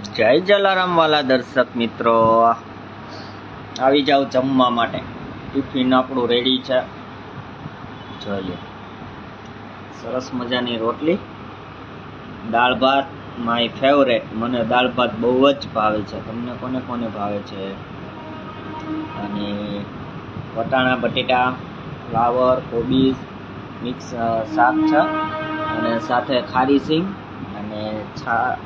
જય જલારામ વાલા દર્શક મિત્રો. આવી જાઓ જમવા માટે. ટિફિન આપણું રેડી છે. જોઈએ. સરસ મજાની રોટલી, દાળ ભાત માય ફેવરેટ મને દાળ ભાત બહુ જ ભાવે છે. તમને કોને કોને ભાવે છે? અને વટાણા, બટેટા, ફ્લાવર, કોબીજ, મિક્સ શાક છે. અને સાથે ખારી સિંગ અને છા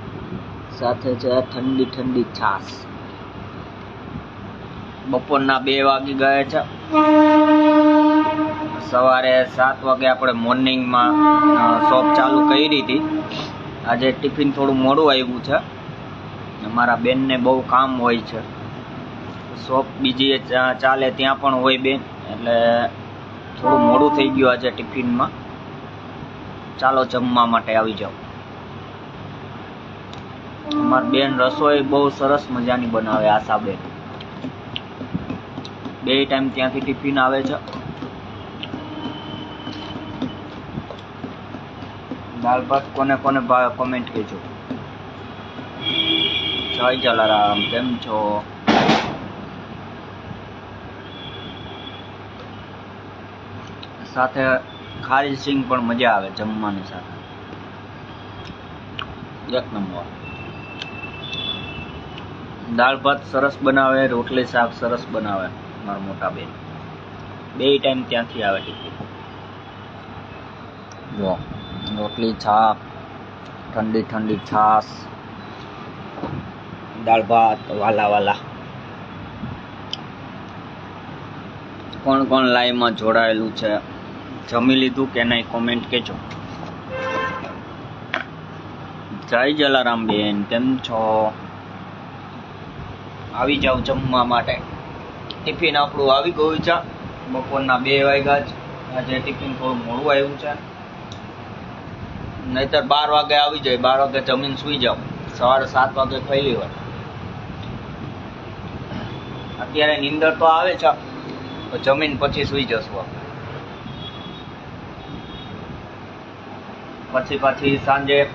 સાથે છે ઠંડી ઠંડી છાશ. બપોરના બે વાગી ગયા છે. સવારે સાત વાગે આપણે મોર્નિંગમાં શોપ ચાલુ કરી હતી. આજે ટિફિન થોડું મોડું આવ્યું છે. મારા બેનને બહુ કામ હોય છે. શોપ બીજી ચાલે ત્યાં પણ હોય બેન. એટલે થોડું મોડું થઈ ગયું આજે ટિફિનમાં. ચાલો જમવા માટે આવી જાઓ. અમારી બેન રસોઈ બહુ સરસ મજાની બનાવે આશાબેન બે ટાઈમ ત્યાંથી ટિફિન આવે છે. દાલ ભાત કોને કોને ભાવે કોમેન્ટ કહેજો. જય જલારામ, કેમ છો? સાથે ખારી સિંગ પણ મજા આવે, જમવાની સાથે. એક નંબર. દાળ ભાત સરસ બનાવે, રોટલી શાક સરસ બનાવે, મારા મોટા બેન. બે ટાઈમ ત્યાંથી આવે જો, રોટલી છાપ ઠંડી ઠંડી છાશ, દાળ ભાત, વાલા વાલા. કોણ કોણ લાઈવમાં જોડાયેલું છે? જમી લીધું કે નહીં? કોમેન્ટ કહેજો જય જલારામ બેન, કેમ છો? આવી જાવ જમવા માટે. ટિફિન આપણું આવી ગયું છે. બપોરના બે વાગ્યા જ. આજે ટિફિન થોડું મોડું આવ્યું છે. નહીતર બાર વાગે આવી જાય. બાર વાગે જમીન સુઈ જાવ સવારે સાત વાગે ખાઈ લેવાય અત્યારે નીંદર તો આવે છે. તો જમીન પછી સુઈ જશું આપણે. પછી પાછી સાંજે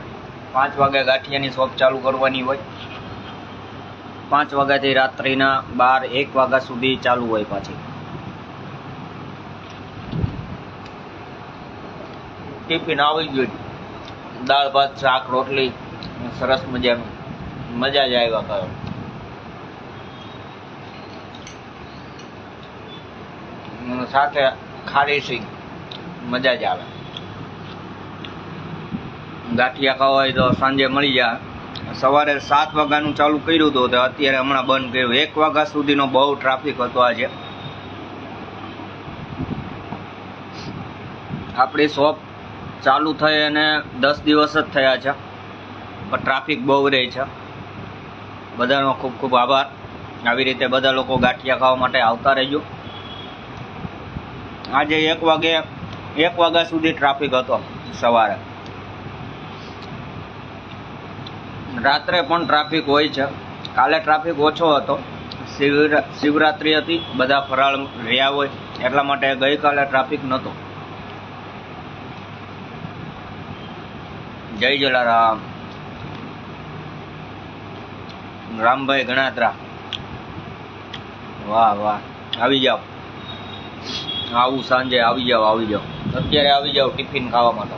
પાંચ વાગે ગાંઠિયાની શોપ ચાલુ કરવાની હોય. પાંચ વાગ્યાથી રાત્રિના બાર, એક વાગ્યા સુધી ચાલુ હોય પાછી. ટિફિન આવી ગયું દાળ, ભાત, શાક, રોટલી, સરસ મજાનું. મજા જ આવ્યા કરો. સાથે ખારી સિંગ મજા જ આવે. ગાંઠિયા ખાવા હોય તો સાંજે મળી જાય. સવારે સાત વાગ્યાનું ચાલુ કર્યું હતું, તો અત્યારે હમણાં બંધ કર્યું. એક વાગ્યા સુધીનો બહુ ટ્રાફિક હતો આજે. આપણી શોપ ચાલુ થઈ અને દસ દિવસ જ થયા છે. પણ ટ્રાફિક બહુ રહે છે. બધાનો ખૂબ ખૂબ આભાર. આવી રીતે બધા લોકો ગાંઠિયા ખાવા માટે આવતા રહેજો. આજે એક વાગે, એક વાગ્યા સુધી ટ્રાફિક હતો સવારે. રાત્રે પણ ટ્રાફિક હોય છે. કાલે ટ્રાફિક ઓછો હતો. શિવરા, શિવરાત્રિ હતી. બધા ફરાળ રહ્યા હોય. એટલા માટે ગઈકાલે ટ્રાફિક નહોતો. જય જલારામ. રામભાઈ ગણાત્રા. વાહ વાહ. આવી જાઓ. આવું સાંજે આવી જાઓ આવી જાઓ. અત્યારે આવી જાઓ ટિફિન ખાવા માટે.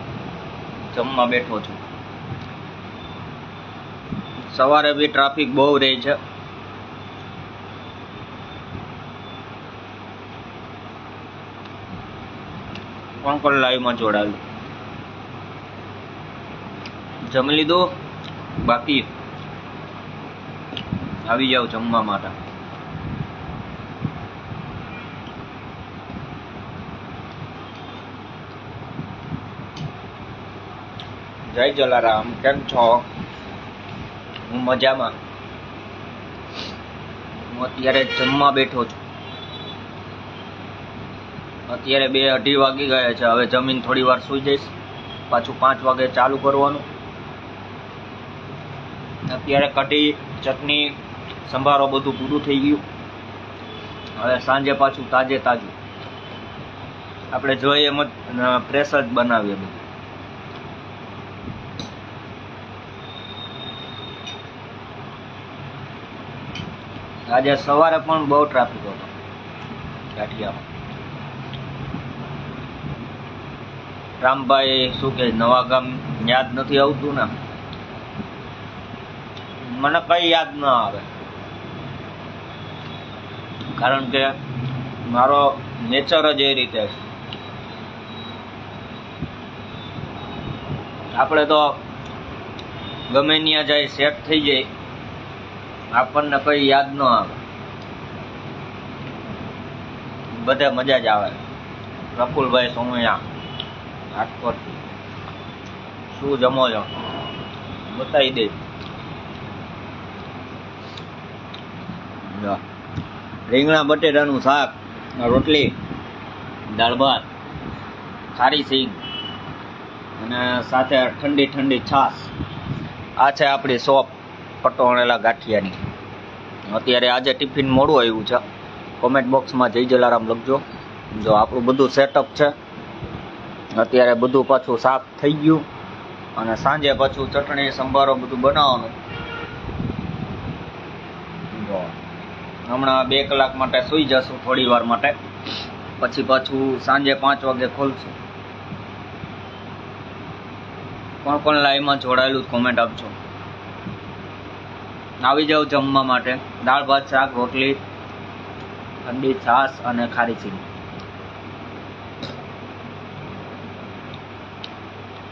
જમવા બેઠો છું. સવારે બી ટ્રાફિક બહુ રહે છે. કોણ કોણ લાઈવમાં જોડાયું જમી લીધું? બાકી? આવી જાવ જમવા માટે. જય જલારામ, કેમ છો? હું મજામાં. હું અત્યારે જમવા બેઠો છું. અત્યારે બે અઢી વાગી ગયા છે. હવે જમીન થોડી વાર સુઈ જઈશ. પાછું પાંચ વાગે ચાલુ કરવાનું. અત્યારે કઢી, ચટણી, સંભારો બધું પૂરું થઈ ગયું. હવે સાંજે પાછું તાજે તાજું. આપણે જોઈએ એમ જ ફ્રેશ જ બનાવીએ બધું. આજે સવારે પણ બહુ ટ્રાફિક હતો. કાઠિયામાં રામભાઈ શું કે, નવા ગામ યાદ નથી આવતું ને? મને કઈ યાદ ન આવે. કારણ કે મારો નેચર જ એ રીતે છે. આપણે તો ગમે ત્યાં જાય સેટ થઈ જાય. આપણને કઈ યાદ ન આવે. બધે મજા જ આવે. પ્રફુલભાઈ સોમૈયા, રાજકોટથી. શું જમો છો? બતાવી દે. રીંગણા બટેટાનું શાક, રોટલી, દાળ ભાત, ખારી સિંગ અને સાથે ઠંડી ઠંડી છાશ. આ છે આપણી શોપ પટોણેલા ગાંઠિયાની. અત્યારે આજે ટિફિન મોડું આવ્યું છે. કોમેન્ટ બોક્સમાં જય જલારામ લખજો. જો આપણું બધું સેટઅપ છે, અત્યારે બધું પાછું સાફ થઈ ગયું અને સાંજે પાછું ચટણી, સંભારો બધું બનાવવાનું. જો, હમણાં બે કલાક માટે સૂઈ જશું થોડી વાર માટે. પછી પાછું સાંજે પાંચ વાગે ખોલશું. કોણ કોણ લાઈવમાં જોડાયેલું કોમેન્ટ આપજો. આવી જાઓ જમવા માટે. દાળ, ભાત, શાક, રોટલી, ઠંડી, છાશ અને ખારી ચીની.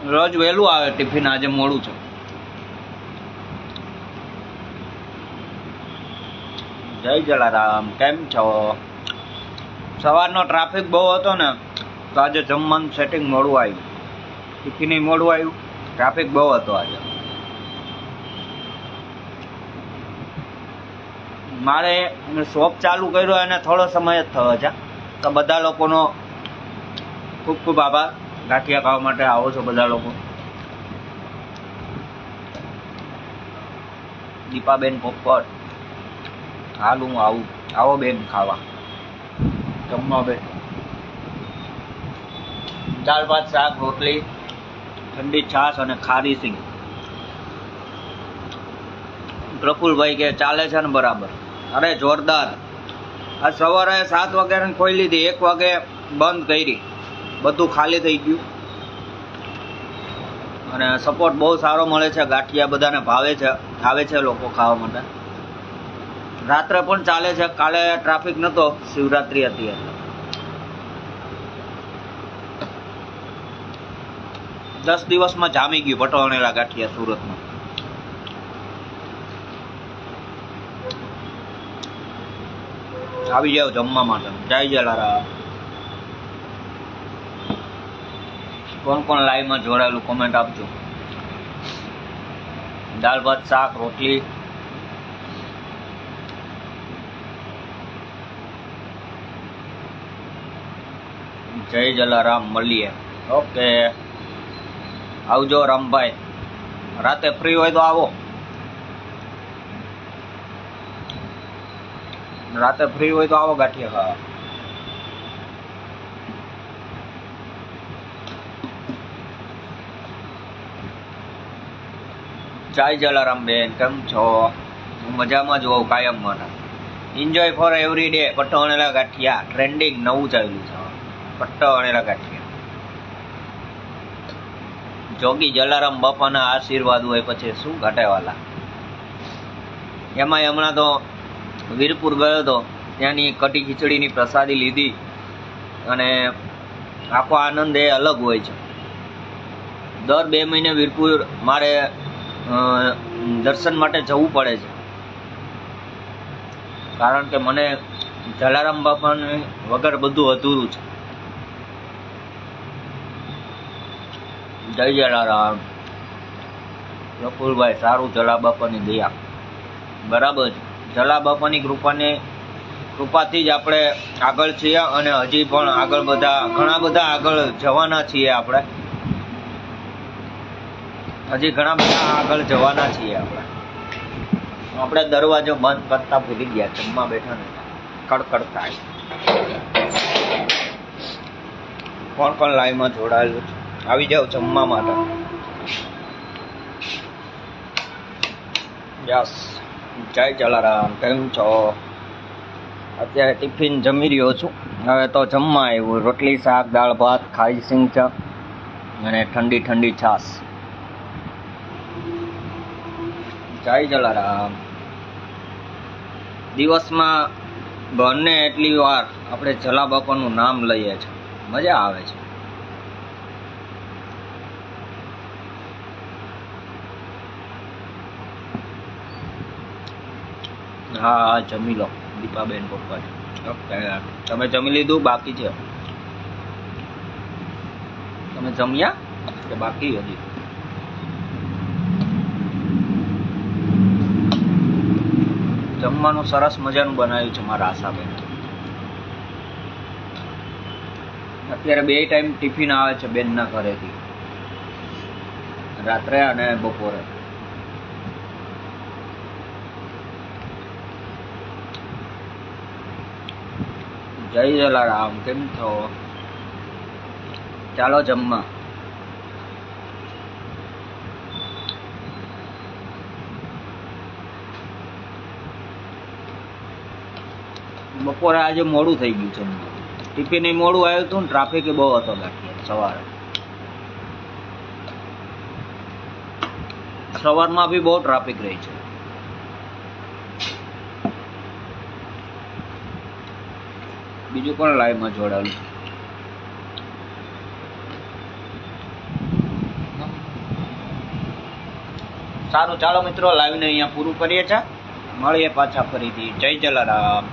રોજ વહેલું આવે, ટિફિન આજે મોડું છે. જય જલારામ, કેમ છો? સવારનો ટ્રાફિક બહુ હતો ને, તો આજે જમવાનું સેટિંગ મોડું આવ્યું. ટિફિન મોડું આવ્યું. ટ્રાફિક બહુ હતો આજે. મારે શોપ ચાલુ કર્યો એને થોડો સમય જ થયો છે. તો બધા લોકોનો ખૂબ ખૂબ આભાર. ગાંઠિયા ખાવા માટે આવો છો બધા લોકો. દીપાબેન પોપટ. હાલ હું આવું. આવો બેન ખાવા. જમવા બેન. દાળ ભાત, શાક, રોટલી, ઠંડી છાશ અને ખારી સિંગ. પ્રફુલભાઈ કે ચાલે છે ને બરાબર? અરે જોરદાર. આ સવારે સાત વાગ્યાની ખોઈ લીધી, એક વાગે બંધ કરી. બધું ખાલી થઈ ગયું. અને સપોર્ટ બહુ સારો મળે છે, ગાંઠિયા બધાને ભાવે છે આવે છે લોકો ખાવા માટે. રાત્રે પણ ચાલે છે, કાલે ટ્રાફિક નહોતો શિવરાત્રી હતી દસ દિવસમાં જામી ગયું પટોળેલા ગાંઠિયા સુરતમાં. આવી જાવ જમવા માટે જય જલારામ. કોણ કોણ લાઈવમાં જોડાયેલું કોમેન્ટ આપજો. દાળ, ભાત, શાક, રોટલી. જય જલારામ, મળીએ. ઓકે આવજો રામભાઈ. રાતે ફ્રી હોય તો આવો. રાતે ફ્રી હોય તો આવો ગાંઠિયા ખાવા. જય જલારામ બેન, કેમ છો? મજામાં જોઉં કાયમ મને. એન્જોય ફોર એવરી ડે પટ્ટવણેલા ગાંઠિયા. ટ્રેન્ડિંગ નવું ચાલ્યું છે. પટ્ટવણેલા ગાંઠિયા. જોગી જલારામ બાપાના આશીર્વાદ હોય પછી શું ઘટેવાલા? એમાંય હમણાં તો વીરપુર ગયો હતો, ત્યાંની કટી ખીચડીની પ્રસાદી લીધી અને આખો આનંદ એ અલગ હોય છે. દર બે મહિને વીરપુર મારે દર્શન માટે જવું પડે છે. કારણ કે મને જલારામ બાપાને વગર બધું અધૂરું છે. જય જલારામ. પ્રફુલભાઈ સારું જલા બાપાની દયા. બરાબર છે. જલા બાપાની કૃપાને, કૃપાથી જ આપણે આગળ છીએ અને હજી પણ આગળ બધા, ઘણા બધા આગળ જવાના છીએ આપણે. હજી ઘણા બધા આગળ જવાના છીએ આપણે. આપણે દરવાજો બંધ કરતા ભૂલી ગયા, જમવા બેઠા ને. થાય. કોણ કોણ લાઈવમાં જોડાયેલું છે? આવી જાવ જમવા માટે. યસ. જય જલારામ, કેમ છો? અત્યારે ટિફિન જમી રહ્યો છું. હવે તો જમવા આવ્યું. રોટલી, શાક, દાળ, ભાત ખારી સિંગ અને ઠંડી ઠંડી છાશ. જય જલારામ. દિવસમાં બંને એટલી વાર આપણે જલા બાપાનું નામ લઈએ છીએ. મજા આવે છે. હા જમી લો, દીપાબેન પપ્પા તમે જમી લીધું, બાકી છે? તમે જમ્યા? બાકી હજી? જમવાનું સરસ મજાનું બનાવ્યું છે મારા આશાબેન. અત્યારે બે ટાઈમ ટિફિન આવે છે બેનના ઘરેથી. રાત્રે અને બપોરે. જય જલારામ કેમ છો? ચાલો જમવા. બપોરે આજે મોડું થઈ ગયું છે ટિફિન એ મોડું આવ્યું હતું ને ટ્રાફિક બહુ હતો ગાંઠિયા, સવારે. સવારમાં બી બહુ ટ્રાફિક રહી છે. બીજું પણ લાઈવમાં જોડાયેલું સારું, ચાલો મિત્રો લાઈવને અહીંયા પૂરું કરીએ છીએ. મળીએ પાછા ફરીથી. જય જલારામ.